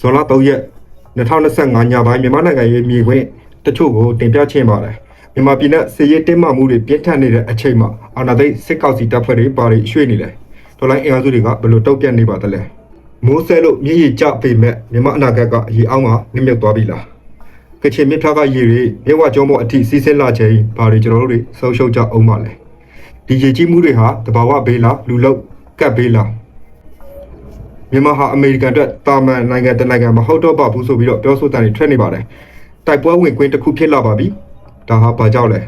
ဇွန်လ3ရက်2025ညပိုင်းမြန်မာနိုင်ငံရဲ့မြေခွင့်တချို့ကိုတင်ပြခြင်းပါတယ်မြန်မာပြည်နဲ့စစ်ရေးတင်းမာမှုတွေပြင်းထန်နေတဲ့အချိန်မှာအာဏာသိမ်းစစ်ကောင်စီတပ်ဖွဲ့တွေပါတွေရွှေ့နေတယ်ဒေါ်လာအင်အားစုတွေကဘယ်လိုတုံ့ပြန်နေပါသလဲမိုးဆဲလို့မြေကြီးကျပေမဲ့မြန်မာအနာဂတ်ကရေအောင်းကနစ်မြုပ်သွားပြီလားကချင်မြစ်ဖျားကရေတွေမြဝကျောင်းပေါ်အထိစီးဆင်းလာချိန်ဘာတွေကျွန်တော်တို့တွေဆုံးရှုံးကြအောင်ပါလဲဒီရေကြီးမှုတွေဟာတဘာဝဘေးလားလူလုတ်ကပ်ဘေးလား မြန်မာဟာအမေရိကန်အတွက်တာမန်နိုင်ငံတစ်နိုင်ငံမဟုတ်တော့ပါဘူးဆိုပြီးတော့ပြောဆိုတန်တွေထွက်နေပါတယ်။တိုက်ပွဲဝင်ခွင့်တစ်ခုဖြစ်လာပါပြီ။ဒါဟာဘာကြောင့်လဲ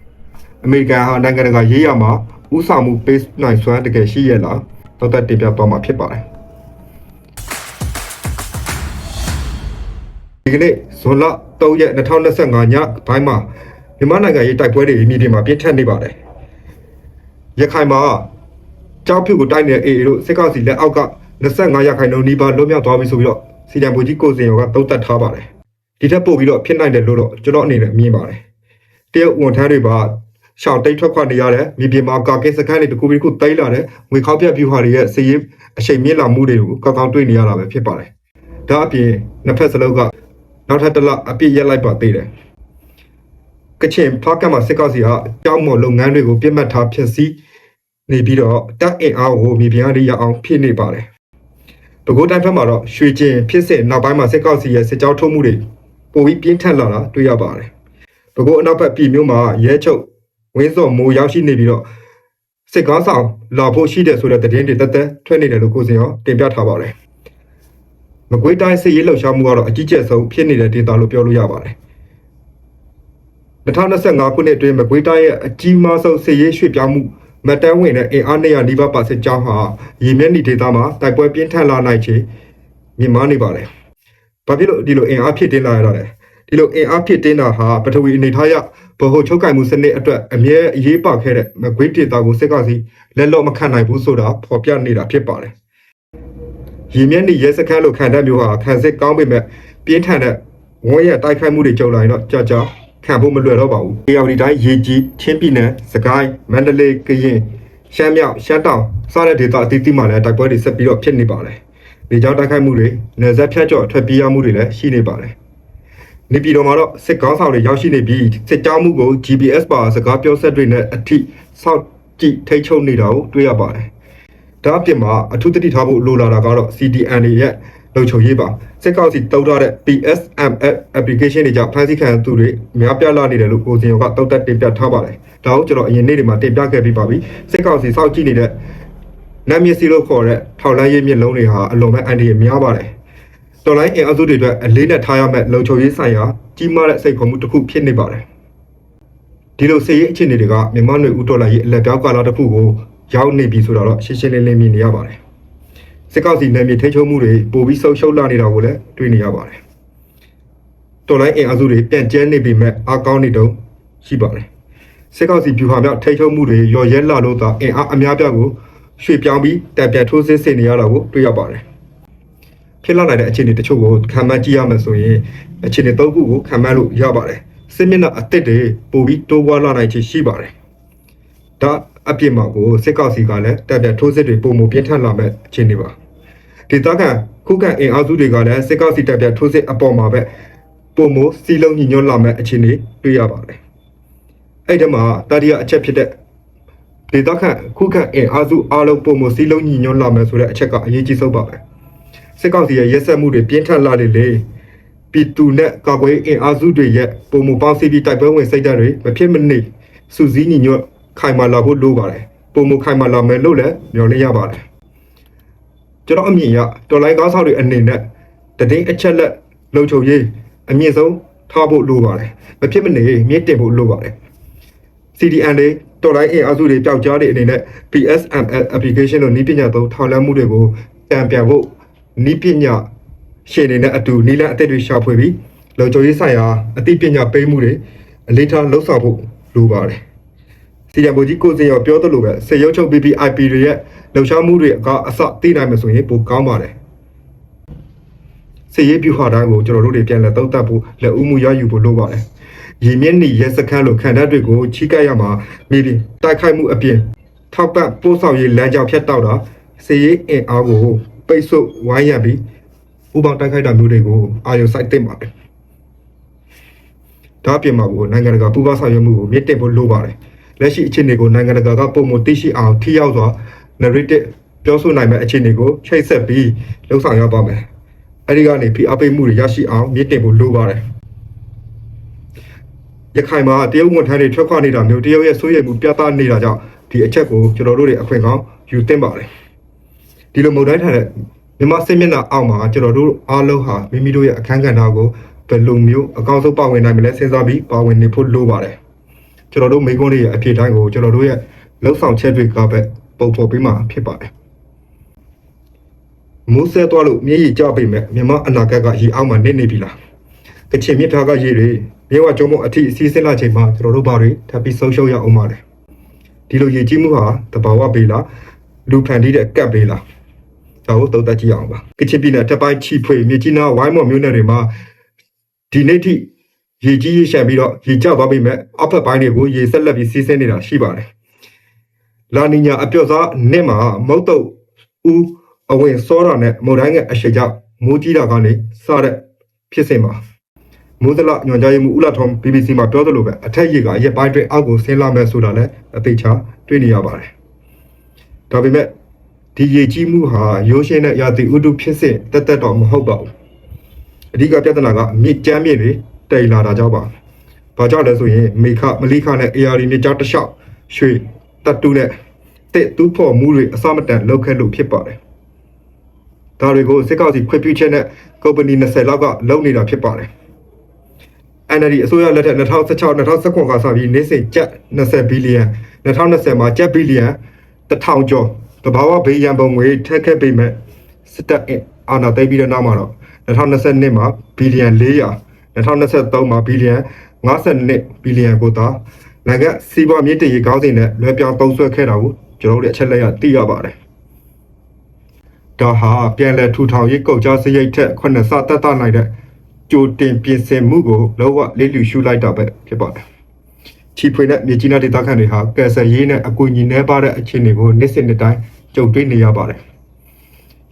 ။အမေရိကန်ဟာနိုင်ငံတကာရေးရမှာဥဆောင်မှုပေးနိုင်စွမ်းတကယ်ရှိရဲ့လား။တော့တက်တင်ပြသွားမှာဖြစ်ပါတယ်။ဒီကနေ့ဇွန်လ3ရက်2025ညဘိုင်းမှာမြန်မာနိုင်ငံရေးတိုက်ပွဲတွေအမိတွေမှာပြင်းထန်နေပါတယ်။ရခိုင်မှာကြောက်ဖြူကိုတိုက်နေတဲ့ AA တို့စစ်ကောင်စီလက်အောက်က 25ရာခိုင်နှုန်းနီးပါးလွတ်မြောက်သွားပြီဆိုပြီးတော့စီတံဘူကြီးကိုစင်ရောကတုံ့တက်ထားပါတယ်ဒီထက်ပိုပြီးတော့ဖြစ်နိုင်တယ်လို့တော့ကျွန်တော်အနေနဲ့မြင်ပါတယ်တရုတ်ဝန်ထမ်းတွေပါရှောင်းတိတ်ထွက်ခွာနေရတဲ့မြေပြင်မှာကာကင်းစခန်းတွေတကူပြီးတခုတိတ်လာတဲ့ငွေခောက်ပြက်ပြူဟာတွေရဲ့စည်ရေးအချိန်မြင့်လာမှုတွေကိုကောက်ကောက်တွေ့နေရတာပဲဖြစ်ပါတယ်ဒါအပြင်နှစ်ဖက်စလုံးကနောက်ထပ်တစ်လအပြည့်ရက်လိုက်ပါသေးတယ်ကချင်ဖားကတ်မှာစစ်ကောင်စီကအကြောင်းမော်လုပ်ငန်းတွေကိုပြစ်မှတ်ထားဖျက်ဆီးနေပြီးတော့တပ်အင်အားကိုမြေပြင်အရအောင်ဖြစ်နေပါတယ်။ ပဲခူးတိုင်းဘက်မှာတော့ရွှေကျင်ဖြစ်စစ်နောက်ပိုင်းမှာစစ်ကောင်စီရဲ့စစ်ကြောင်းထုတ်မှုတွေပိုပြီးပြင်းထန်လာတာတွေ့ရပါတယ်။ပဲခူးအနောက်ဘက်ပြည်မြို့မှာရဲချုပ်ဝင်းစော်မိုးရောက်ရှိနေပြီးတော့စစ်ကောင်းဆောင်လာဖို့ရှိတယ်ဆိုတဲ့သတင်းတွေတက်တက်ထွက်နေတယ်လို့ကိုစင်ရောတင်ပြထားပါတယ်။မကွေးတိုင်းစစ်ရေးလှုပ်ရှားမှုကတော့အကြီးကျယ်ဆုံးဖြစ်နေတဲ့ဒေသလို့ပြောလို့ရပါတယ်။2025ခုနှစ်အတွင်းမကွေးတိုင်းရဲ့အကြီးမားဆုံးစစ်ရေးရွှေ့ပြောင်းမှု မတန်းဝင်တဲ့အင်အား200နီးပါးပါစစ်ကြောင်းဟာရေမျက်နှာဒေသမှာတိုက်ပွဲပြင်းထန်လာနိုင်ချေမြင့်မားနေပါတယ်။ဘာဖြစ်လို့ဒီလိုအင်အားဖြစ်တင်းလာရတာလဲ။ဒီလိုအင်အားဖြစ်တင်းတာဟာပထဝီအနေထားရဗဟိုချုပ်ကင်မှုစနစ်အတွက်အမြဲအရေးပါခဲ့တဲ့မကွေးဒေသကိုစစ်ကောင်စီလက်လော့မခံနိုင်ဘူးဆိုတာဖော်ပြနေတာဖြစ်ပါတယ်။ရေမျက်နှာရဲစခန်းလိုခံတတ်မျိုးဟာခံစစ်ကောင်းပေမဲ့ပြင်းထန်တဲ့ဝန်းရတိုက်ခိုက်မှုတွေကြုံလာရင်တော့ကြာကြာ ခံဖို့မလွယ်တော့ပါဘူး။အေရဒီတိုင်းရေကြီးချင်းပြည်နယ်စကိုင်းမန္တလေးကရင်ရှမ်းမြောက်ရှမ်းတောင်စတဲ့ဒေသအသီးသီးမှာလည်းတိုက်ပွဲတွေဆက်ပြီးတော့ဖြစ်နေပါတယ်။ဒီကြောင့်တိုက်ခိုက်မှုတွေနယ်စပ်ဖြတ်ကျော်ထွက်ပြေးရမှုတွေလည်းရှိနေပါတယ်။နေပြည်တော်မှာတော့စစ်ကောင်းဆောင်တွေရောက်ရှိနေပြီးစစ်ကြောင်းမှုကို GPS ပါစကားပြောဆက်တွေနဲ့အထိစောင့်ကြည့်ထိချုပ်နေတာကိုတွေ့ရပါတယ်။ဒါအပြင်မှာအထူးသတိထားဖို့လိုလာတာကတော့ CDN တွေရဲ့ လုံခြုံရေးပါစစ်ကောက်စီတုံးထားတဲ့ PSMF application တွေကြောင့်ဖန်ဆီးခံရသူတွေများပြားလာနေတယ်လို့ကိုစင်ရောကတုံးတက်တင်ပြထားပါတယ်။ဒါကိုကျွန်တော်အရင်နေ့တွေမှာတင်ပြခဲ့ပြီးပါပြီ။စစ်ကောက်စီစောင့်ကြည့်နေတဲ့နမ်းမျက်စိလို့ခေါ်တဲ့ထောက်လန်းရေးမျက်လုံးတွေဟာအလွန်ပဲအန်ဒီရများပါတယ်။တော်လိုင်းအင်အားစုတွေအတွက်အလေးနဲ့ထားရမယ့်လုံခြုံရေးဆိုင်ရာကြီးမားတဲ့စိတ်ခေါ်မှုတစ်ခုဖြစ်နေပါတယ်။ဒီလိုစစ်ရေးအခြေအနေတွေကမြန်မာနယ်ဦးတော်လာရေးအလက်ပြောက်ကာလတစ်ခုကိုရောက်နေပြီဆိုတော့ရှင်းရှင်းလင်းလင်းမြင်နေရပါတယ်။ စစ်ကောက်စီနယ်မြေထိချုံမှုတွေပိုပြီးဆုံးရှုံးလာနေတာကိုလည်းတွေ့နေရပါတယ်။တော်လိုင်းအင်အားစုတွေပြန်ကျဲနေပြီမဲ့အကောင်းနေတုံးရှိပါတယ်။စစ်ကောက်စီဗျူဟာမြောက်ထိချုံမှုတွေရော်ရဲလာလို့သာအင်အားအများပြားကိုရွှေ့ပြောင်းပြီးတပ်ပြန်ထိုးစစ်ဆင်နေရတာကိုတွေ့ရပါတယ်။ဖြစ်လာနိုင်တဲ့အခြေအနေတချို့ကိုခံမှန်းကြည့်ရမယ်ဆိုရင်အခြေအနေသုံးခုကိုခံမှန်းလို့ရပါတယ်။စစ်မျက်နှာအသစ်တွေပိုပြီးတိုးပွားလာနိုင်ခြေရှိပါတယ်။ဒါအပြစ်မှာကိုစစ်ကောက်စီကလည်းတပ်ပြန်ထိုးစစ်တွေပုံမပြင်းထန်လာမဲ့အခြေအနေပါ။ ဒေသခံခုခံအင်အားစုတွေကလည်းစစ်ကောက်စီတပ်ပြန်ထိုးစစ်အပေါ်မှာပဲပုံမစီလုံးညီညွတ်လာမဲ့အခြေအနေတွေ့ရပါတယ်။အဲ့ဒီမှာတတိယအချက်ဖြစ်တဲ့ဒေသခံခုခံအင်အားစုအားလုံးပုံမစီလုံးညီညွတ်လာမယ်ဆိုတဲ့အချက်ကအရေးကြီးဆုံးပါပဲ။စစ်ကောက်စီရဲ့ရက်စက်မှုတွေပြင်းထန်လာလေလေပြည်သူနဲ့ကာကွယ်အင်အားစုတွေရဲ့ပုံမပေါင်းစည်းပြီးတိုက်ပွဲဝင်စိတ်ဓာတ်တွေမဖြစ်မနေစူးစီးညီညွတ်ခိုင်မာလာဖို့လိုပါတယ်။ပုံမခိုင်မာလာမယ်လို့လည်းမျှော်လင့်ရပါတယ်။ ကျွန်တော်အမြင်ရတော်လိုင်းကားဆောင်တွေအနေနဲ့တည်င်းအချက်လက်လုံခြုံရေးအမြင့်ဆုံးထားဖို့လိုပါတယ်မဖြစ်မနေမြင့်တင်ဖို့လိုပါတယ် CDN တွေတော်လိုင်းအင်အားစုတွေပျောက်ကြားတွေအနေနဲ့ PSMS application လို့ဤပညာသုံးထောက်လှမ်းမှုတွေကိုတံပြန်ဖို့ဤပညာရှင်တွေနဲ့အတူနီလန်းအသက်တွေရှာဖွေပြီးလုံခြုံရေးဆိုင်ရာအသိပညာပေးမှုတွေအလေးထားလှုပ်ဆောင်ဖို့လိုပါတယ် စီရံဘူကြီးကိုစင်ရောပြောသလိုပဲစေရုပ်ချုပ် BBIP တွေရဲ့လှုပ်ရှားမှုတွေကအစသိနိုင်မှာဆိုရင်ပိုကောင်းပါတယ်စေရေးပြူဟာတိုင်းကိုကျွန်တော်တို့တွေပြန်လက်သုံးသပ်ဖို့လက်ဦးမှုရယူဖို့လိုပါတယ်ရည်မြင့်နေရဲစခန်းလိုခံတတ်တွေကိုချီးကပ်ရမှာမိပြီးတိုက်ခိုက်မှုအပြင်ထောက်ပံ့ပို့ဆောင်ရေးလမ်းကြောင်းဖြတ်တောက်တာစေရေးအင်အားကိုပိတ်ဆို့ဝိုင်းရံပြီးဥပတိုက်ခိုက်တာမျိုးတွေကိုအာရုံစိုက်တင်ပါတယ်ဒါအပြင်မှာကိုနိုင်ငံတကာပူးပေါင်းဆောင်ရွက်မှုကိုမြင့်တင်ဖို့လိုပါတယ် လက်ရှိအခြေအနေကိုနိုင်ငံတကာကပုံမသိရှိအောင်ထိရောက်စွာ narrative ပြောဆိုနိုင်မဲ့အခြေအနေကိုချိတ်ဆက်ပြီးလှုပ်ဆောင်ရပါမယ်အဲဒီကနေဖိအားပေးမှုတွေရရှိအောင်မြင့်တင်ဖို့လိုပါတယ်ရခိုင်မှာတရုတ်ဝန်ထမ်းတွေထွက်ခွာနေတာမျိုးတရုတ်ရဲ့စိုးရိမ်မှုပြသနေတာကြောင့်ဒီအချက်ကိုကျွန်တော်တို့တွေအခွင့်ကောင်းယူသင့်ပါတယ်ဒီလိုမုန်တိုင်းထန်တဲ့မြန်မာစစ်မျက်နှာအောက်မှာကျွန်တော်တို့အားလုံးဟာမိမိတို့ရဲ့အခန်းကဏ္ဍကိုဘယ်လိုမျိုးအကောင်းဆုံးပါဝင်နိုင်မလဲစဉ်းစားပြီးပါဝင်နေဖို့လိုပါတယ် ကျွန်တော်တို့မိကုန်းတွေရဲ့အဖြစ်တိုင်းကိုကျွန်တော်တို့ရဲ့လှုပ်ဆောင်ချက်တွေကပဲပုံဖော်ပေးမှာဖြစ်ပါတယ်မိုးဆဲသွားလို့မျက်ရည်ကျပေမဲ့မြန်မာအနာဂတ်ကရေအောက်မှာနေနေပြီလားကချင်မြစ်ထားကရေတွေမြေဝကျုံမအထိအစီးဆင်းလာချိန်မှာကျွန်တော်တို့ဘာတွေထပ်ပြီးဆုံးရှုံးရအောင်ပါတယ်ဒီလိုရေကြီးမှုဟာတဘာဝပေလားလူဖန်တီးတဲ့ကပ်ပေလားဒါကိုသုံးသပ်ကြည့်အောင်ပါကချင်ပြည်နယ်တစ်ပိုင်းချီဖွေမြေကြီးနားဝိုင်းမော်မြို့နယ်တွေမှာဒီနေ့ထိ ရေကြီးရေရှမ်းပြီးတော့ရေကျသွားပြီမဲ့အောက်ဖက်ပိုင်းတွေကိုရေဆက်လက်ပြီးစီးဆင်းနေတာရှိပါတယ်လာနီညာအပြော့စားနှစ်မှာမုတ်တုတ်ဦးအဝင်စောတာနဲ့မုန်တိုင်းကအရှိကြောင့်မိုးကြီးတာကနေစတဲ့ဖြစ်စဉ်ပါမိုးသလညွန်ကြားရေးမှူးဦးလာထုံး BBC မှာပြောသလိုပဲအထက်ရေကရက်ပိုင်းအတွင်းအောက်ကိုဆင်းလာမယ်ဆိုတာလည်းအသေးချာတွေ့နေရပါတယ်။ဒါပေမဲ့ဒီရေကြီးမှုဟာရိုးရှင်းတဲ့ရာသီဥတုဖြစ်စဉ်တက်တက်တော့မဟုတ်ပါဘူး။အဓိကပြဿနာကမြစ်ကျမ်းမြေတွေ တိမ်လာတာကြောင့်ပါ။ဘာကြောင့်လဲဆိုရင်မေခမလိခနဲ့ AR မြစ်ကြားတစ်လျှောက်ရွှေတက်တူနဲ့တစ်တူးဖို့မှုတွေအစမတန်လောက်ခဲ့လို့ဖြစ်ပါတယ်။ဒါတွေကိုစစ်ကောက်စီခွင့်ပြုချက်နဲ့ကုမ္ပဏီ20လောက်ကလုပ်နေတာဖြစ်ပါတယ်။ NLD အစိုးရလက်ထက်2016 2019ကစပြီးနေ့စဉ်ကျပ်20ဘီလီယံ2020မှာကျပ်ဘီလီယံ1000ကျော်တဘာဝဘေးရန်ပုံငွေထက်ခက်ပေမဲ့စစ်တပ်အာဏာသိမ်းပြီးတဲ့နောက်မှာတော့2022မှာဘီလီယံ400 2023မှာဘီလီယံ52ဘီလီယံကိုသာနိုင်ငံစီးပွားမြင့်တည်ရေးကောင်းစဉ်နဲ့လွှဲပြောင်းသုံးစွဲခဲ့တာကိုကျွန်တော်တို့အချက်လက်ရသိရပါတယ်ဒါဟာပြန်လည်ထူထောင်ရေးကုတ်ကြားစရိတ်ထက်ခုနှစ်ဆတက်တာနိုင်တဲ့ကြိုတင်ပြင်ဆင်မှုကိုလောကလေးလူရှုလိုက်တာပဲဖြစ်ပါတယ်။ချီဖွေနဲ့မြေကြီးနားဒေသခံတွေဟာကယ်ဆယ်ရေးနဲ့အကူအညီနှဲပါတဲ့အခြေအနေကိုနေ့စဉ်နေ့တိုင်းကြုံတွေ့နေရပါတယ်။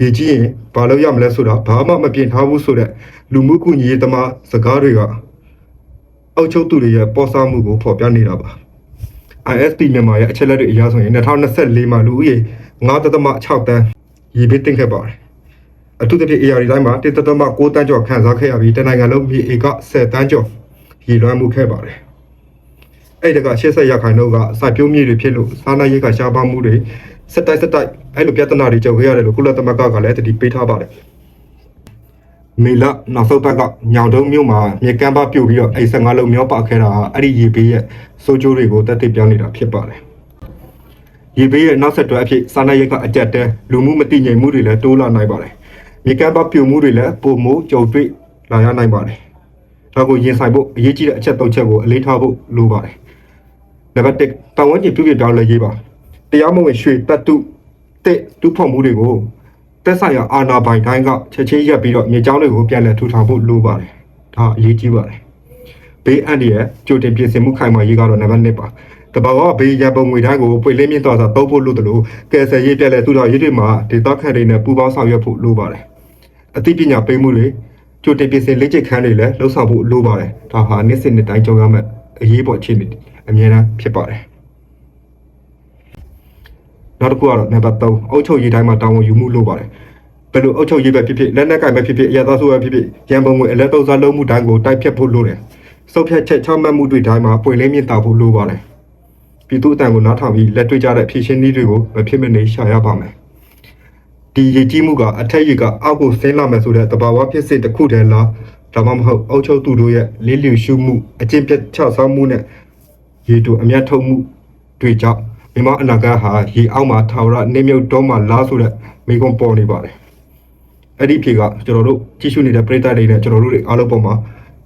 ရေကြီးရင်ဘာလို့ရမလဲဆိုတာဘာမှမပြင်ထားဘူးဆိုတဲ့လူမှုကူညီရေးသမားစကားတွေကအောက်ချုပ်သူတွေရဲ့ပေါ်စားမှုကိုဖော်ပြနေတာပါ။ ISP မြန်မာရဲ့အချက်လက်တွေအရဆိုရင်2024မှာလူဦးရေ9.6တန်းရေဘေးတင်ခဲ့ပါတယ်။အထူးသဖြင့် AR တိုင်းမှာတစ်သက်မ6တန်းကျော်ခန်းစားခဲ့ရပြီးတနိုင်ငံလုံးမြေဧက10တန်းကျော်ရည်လွှမ်းမှုခဲ့ပါတယ်။အဲ့ဒါက80ရာခိုင်နှုန်းကစိုက်ပျိုးမြေတွေဖြစ်လို့စားနပ်ရိက္ခာရှားပါမှုတွေ စက်တိုက်စက်တိုက်အဲ့လိုပြဿနာတွေကြုံခဲ့ရတယ်လို့ကုလသမဂ္ဂကလည်းတတိပေးထားပါတယ်။မေလနောက်ဆုံးပတ်ကညောင်တုံးမြို့မှာမြေကမ်းပါပြို့ပြီးတော့အဲ့15လုံးမျောပါခဲ့တာအဲ့ဒီရေဘေးရဲ့စိုးကျိုးတွေကိုတက်တက်ပြောင်းနေတာဖြစ်ပါတယ်။ရေဘေးရဲ့နောက်ဆက်တွဲအဖြစ်စားနပ်ရိက္ခာအကျက်တဲလူမှုမတည်ငြိမ်မှုတွေလည်းတိုးလာနိုင်ပါတယ်။မြေကမ်းပါပြို့မှုတွေလည်းပုံမှုကြုံတွေ့လာရနိုင်ပါတယ်။ဒါကိုရင်ဆိုင်ဖို့အရေးကြီးတဲ့အချက်၃ချက်ကိုအလေးထားဖို့လိုပါတယ်။နံပါတ်1ပတ်ဝန်းကျင်ပြုပြင်ပြောင်းလဲရေးပါ။ တရားမဝင်ရွှေတက်တုတစ်တူးဖော်မှုတွေကိုတက်ဆိုင်ရာအာဏာပိုင်တိုင်းကချက်ချင်းရက်ပြီးတော့မြေကြောင်းတွေကိုပြန်လည်ထူထောင်ဖို့လိုပါတယ်။ဒါအရေးကြီးပါတယ်။ဘေးအန္တရာယ်ကြိုတင်ပြင်ဆင်မှုခိုင်မာရေးကတော့နံပါတ်1ပါ။တဘာဝဘေးရန်ပုံငွေတိုင်းကိုပွင့်လင်းမြင့်သွားစွာသုံးဖို့လိုတယ်လို့ကယ်ဆယ်ရေးပြက်လဲထူထောင်ရေးတွေမှာဒေသခံတွေနဲ့ပူးပေါင်းဆောင်ရွက်ဖို့လိုပါတယ်။အသိပညာပေးမှုတွေကြိုတင်ပြင်ဆင်လေ့ကျင့်ခန်းတွေလည်းလှုပ်ဆောင်ဖို့လိုပါတယ်။ဒါဟာနေ့စဉ်နေ့တိုင်းကြုံရမယ့်အရေးပေါ်အခြေအနေအများအားဖြစ်ပါတယ်။ နောက်တစ်ခုကတော့နံပါတ်3အုပ်ချုပ်ရေးတိုင်းမှာတာဝန်ယူမှုလိုပါတယ်။ဘယ်လိုအုပ်ချုပ်ရေးပဲဖြစ်ဖြစ်လက်နက်ကင်ပဲဖြစ်ဖြစ်အရသာဆိုပဲဖြစ်ဖြစ်ရန်ပုံငွေအလက်သုံးစားလုံးမှုတိုင်းကိုတိုက်ဖြတ်ဖို့လိုတယ်။စုပ်ဖြတ်ချက်ချမှတ်မှုတွေတိုင်းမှာပွင့်လင်းမြင့်တာဖို့လိုပါတယ်။ပြည်သူအတန်ကိုနားထောင်ပြီးလက်တွေ့ကြတဲ့ဖြည့်ရှင်းနည်းတွေကိုမဖြစ်မနေရှာရပါမယ်။ဒီရည်ကြီးမှုကအထက်ရေကအောက်ကိုဆင်းလာမယ်ဆိုတဲ့တဘာဝဖြစ်စစ်တစ်ခုတည်းလားဒါမှမဟုတ်အုပ်ချုပ်သူတို့ရဲ့လေးလျူရှုမှုအကျင့်ပြတ်ချဆောက်မှုနဲ့ရေတူအမျက်ထုတ်မှုတွေကြောင့် မြန်မာအနာဂတ်ဟာရေအောက်မှာထာဝရနေမြုပ်တော့မှလားဆိုတဲ့မိကုံပေါ်နေပါတယ်။အဲ့ဒီဖြေကကျွန်တော်တို့ကြည့်ရှုနေတဲ့ပရိသတ်တွေနဲ့ကျွန်တော်တို့တွေအားလုံးပေါ်မှာ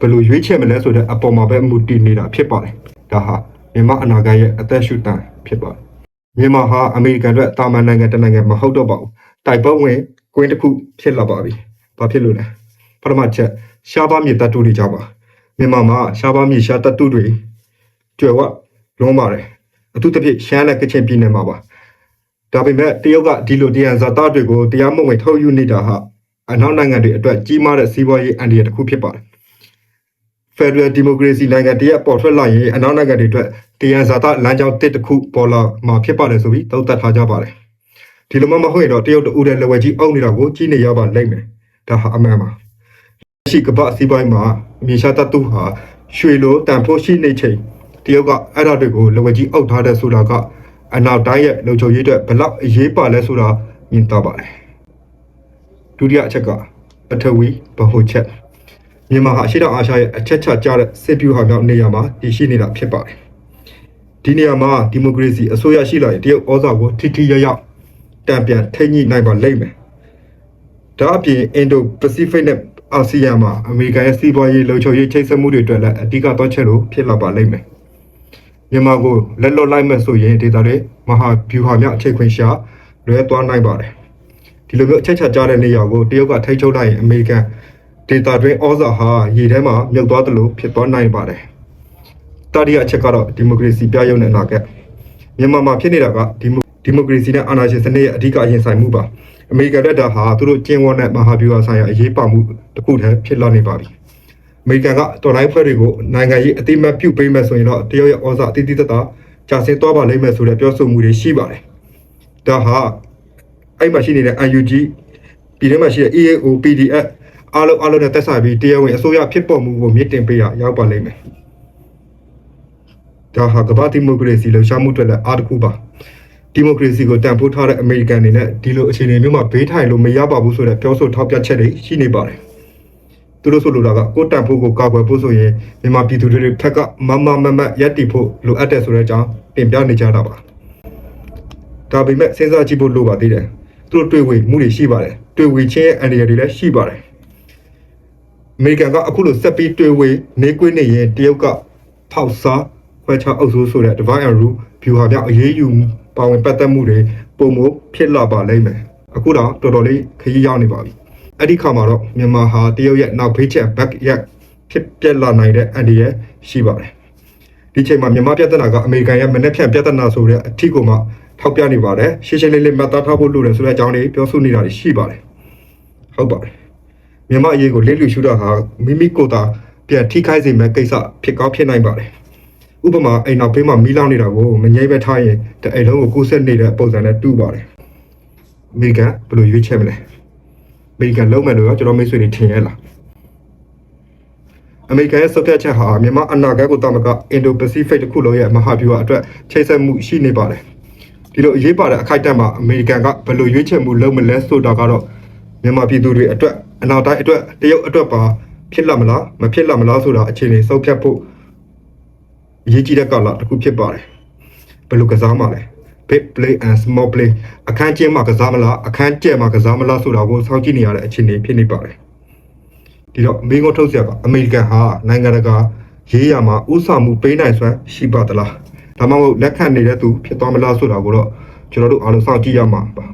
ဘယ်လိုရွေးချယ်မလဲဆိုတဲ့အပေါ်မှာပဲမူတည်နေတာဖြစ်ပါတယ်။ဒါဟာမြန်မာအနာဂတ်ရဲ့အသက်ရှူတန်ဖြစ်ပါတယ်။မြန်မာဟာအမေရိကန်အတွက်တာမန်နိုင်ငံတစ်နိုင်ငံမဟုတ်တော့ပါဘူး။တိုက်ပွဲဝင်ကွင်းတစ်ခုဖြစ်လာပါပြီ။ဘာဖြစ်လို့လဲ။ပထမချက်ရှားပါမြေတပ်တုတွေကြောင့်ပါ။မြန်မာမှာရှားပါမြေရှားတပ်တုတွေကျွယ်ဝလုံးပါတယ်။ အထူးသဖြင့်ရှမ်းနဲ့ကချင်ပြည်နယ်မှာပါဒါပေမဲ့တရုတ်ကဒီလိုတရားဇာတာတွေကိုတရားမဝင်ထုတ်ယူနေတာဟာအနောက်နိုင်ငံတွေအတွက်ကြီးမားတဲ့စီးပွားရေးအန္တရာယ်တစ်ခုဖြစ်ပါတယ်ဖက်ဒရယ်ဒီမိုကရေစီနိုင်ငံတရက်ပေါ်ထွက်လာရင်အနောက်နိုင်ငံတွေအတွက်တရားဇာတာလမ်းကြောင်းတစ်တစ်ခုပေါ်လာမှာဖြစ်ပါတယ်ဆိုပြီးသုံးသပ်ထားကြပါတယ်ဒီလိုမှမဟုတ်ရင်တော့တရုတ်တူတဲ့လက်ဝဲကြီးအောက်နေတာကိုကြီးနေရပါလိမ့်မယ်ဒါဟာအမှန်ပါရှိကပ္ပစီးပွားရေးမှာမြေရှားတတူဟာရွှေလိုတန်ဖိုးရှိနေချိန် တရုတ်ကအဲ့ဒါတွေကိုလက်ဝဲကြီးအုပ်ထားတဲ့ဆိုတာကအနောက်တိုင်းရဲ့လုံခြုံရေးအတွက်ဘယ်လောက်အရေးပါလဲဆိုတာမြင်တော့ပါတယ်ဒုတိယအချက်ကပထဝီဗဟိုချက်မြန်မာဟာအရှိတောင်အာရှရဲ့အချက်ချကြတဲ့စစ်ဗျူဟာမြောက်နေရာမှာတည်ရှိနေတာဖြစ်ပါတယ်ဒီနေရာမှာဒီမိုကရေစီအစိုးရရှိလာရင်တရုတ်ဩဇာကိုထိထိရရောက်တံပြန်ထိန်းညှိနိုင်ပါလိမ့်မယ်ဒါအပြင်အင်ဒိုပစိဖိတ်နဲ့အာဆီယံမှာအမေရိကန်ရဲ့စီးပွားရေးလုံခြုံရေးချိတ်ဆက်မှုတွေအတွက်လည်းအဓိကသွားချက်လို့ဖြစ်လာပါလိမ့်မယ် မြန်မာကိုလက်လွတ်လိုက်မဲ့ဆိုရင်ဒေတာတွေမဟာဗျူဟာမြောက်အခြေခွင့်ရှာလွဲသွားနိုင်ပါတယ်ဒီလိုမျိုးအချက်ချကြတဲ့နေရာကိုတရုတ်ကထိန်းချုပ်လိုက်ရင်အမေရိကန်ဒေတာတွင်းဩဇာဟာရေထဲမှာမြုပ်သွားတယ်လို့ဖြစ်သွားနိုင်ပါတယ်။တတိယအချက်ကတော့ဒီမိုကရေစီပြရုံနဲ့အနာဂတ်မြန်မာမှာဖြစ်နေတာကဒီမိုဒီမိုကရေစီနဲ့အာဏာရှင်စနစ်ရဲ့အဓိကအရင်ဆိုင်မှုပါ။အမေရိကန်လက်တာဟာသူတို့ကျင်းဝတ်တဲ့မဟာဗျူဟာဆိုင်ရာအရေးပါမှုတစ်ခုတည်းဖြစ်လာနေပါပြီ။ အမေရိကန်ကတော်လိုင်းဖွဲ့တွေကိုနိုင်ငံရေးအတိမတ်ပြုတ်ပေးမယ်ဆိုရင်တော့တရုတ်ရဲ့ဩဇာအတိအကျတာကြာဆင်းသွားပါလိမ့်မယ်ဆိုတဲ့ပြောဆိုမှုတွေရှိပါတယ်။ဒါဟာအဲ့မှာရှိနေတဲ့ UNG ပြည်ထဲမှာရှိတဲ့ EAO PDF အားလုံးအားလုံးနဲ့သက်ဆိုင်ပြီးတရားဝင်အစိုးရဖြစ်ပေါ်မှုကိုမြင့်တင်ပေးရရောက်ပါလိမ့်မယ်။ဒါဟာကမ္ဘာဒီမိုကရေစီလှုပ်ရှားမှုအတွက်လည်းအားတစ်ခုပါ။ဒီမိုကရေစီကိုတန်ဖိုးထားတဲ့အမေရိကန်တွေနဲ့ဒီလိုအခြေအနေမျိုးမှာဘေးထိုင်လို့မရပါဘူးဆိုတဲ့ပြောဆိုထောက်ပြချက်တွေရှိနေပါတယ်။ သူတို့ဆိုလိုတာကကိုယ်တန်ဖိုးကိုကာကွယ်ဖို့ဆိုရင်မြန်မာပြည်သူတွေထက်ကမမမမရက်တီဖို့လိုအပ်တယ်ဆိုတဲ့အကြောင်းတင်ပြနေကြတာပါ။ဒါပေမဲ့စဉ်းစားကြည့်ဖို့လိုပါသေးတယ်သူတို့တွေ့ဝေမှုတွေရှိပါတယ်တွေ့ဝေခြင်းရဲ့အန္တရာယ်တွေလည်းရှိပါတယ်အမေရိကန်ကအခုလိုဆက်ပြီးတွေ့ဝေနေကွေးနေရင်တရုတ်ကဖောက်စားခွဲခြားအုပ်စိုးဆိုတဲ့ divide and rule ဗျူဟာပြောင်းအရေးယူပါဝင်ပတ်သက်မှုတွေပုံမဖြစ်လာပါလိမ့်မယ်အခုတော့တော်တော်လေးခရီးရောက်နေပါပြီ အဲ့ဒီခါမှာတော့မြန်မာဟာတရုတ်ရဲ့နောက်ဖေးချက် back ရက်ဖြစ်ပြက်လာနိုင်တဲ့အန္တရာယ်ရှိပါတယ်ဒီချိန်မှာမြန်မာပြည်ထနာကအမေရိကန်ရဲ့မနေ့ဖြန်ပြဿနာဆိုတဲ့အထီကိုမှထောက်ပြနေပါတယ်ရှင်းရှင်းလင်းလင်းမှတ်သားထားဖို့လိုတယ်ဆိုတဲ့အကြောင်းလေးပြောဆိုနေတာရှိပါတယ်ဟုတ်ပါတယ်မြန်မာအရေးကိုလစ်လျူရှုတာဟာမိမိကိုယ်သာပြန်ထိခိုက်စေမဲ့ကိစ္စဖြစ်ကောင်းဖြစ်နိုင်ပါတယ်ဥပမာအိမ်နောက်ဖေးမှာမီးလောင်နေတာကိုမငြိမ့်ပဲထားရင်တအိမ်လုံးကိုကူးဆက်နေတဲ့ပုံစံနဲ့တူပါတယ်အမေရိကန်ဘယ်လိုရွေးချယ်မလဲ အမေရိကန်လုံးမယ်လို့ကျွန်တော်မိတ်ဆွေတွေထင်ရဲ့လားအမေရိကန်ရဲ့ဆုံးဖြတ်ချက်ဟာမြန်မာအနာဂတ်ကိုတမကအင်ဒိုပစိဖိတ်တစ်ခုလုံးရဲ့မဟာဗျူဟာအတွက်ချိတ်ဆက်မှုရှိနေပါတယ်ဒီလိုအရေးပါတဲ့အခိုက်အတန့်မှာအမေရိကန်ကဘယ်လိုရွေးချယ်မှုလုပ်မလဲဆိုတာကတော့မြန်မာပြည်သူတွေအတွက်အနောက်တိုင်းအတွက်တရုတ်အတွက်ပါဖြစ်လာမလားမဖြစ်လာမလားဆိုတာအခြေအနေဆုံးဖြတ်ဖို့အရေးကြီးတဲ့ကာလတစ်ခုဖြစ်ပါတယ်ဘယ်လိုကစားမှာလဲ big play and small play အခန်းကျင်းမှာကစားမလားအခန်းကျဲမှာကစားမလားဆိုတာကိုစောင့်ကြည့်နေရတဲ့အခြေအနေဖြစ်နေပါတယ်ဒီတော့မိငုံထုတ်ဆရာကအမေရိကန်ဟာနိုင်ငံတကာရေးရမှာဥဆောင်မှုပေးနိုင်စွမ်းရှိပါသလားဒါမှမဟုတ်လက်ခံနေတဲ့သူဖြစ်သွားမလားဆိုတာကိုတော့ကျွန်တော်တို့အားလုံးစောင့်ကြည့်ရမှာပါ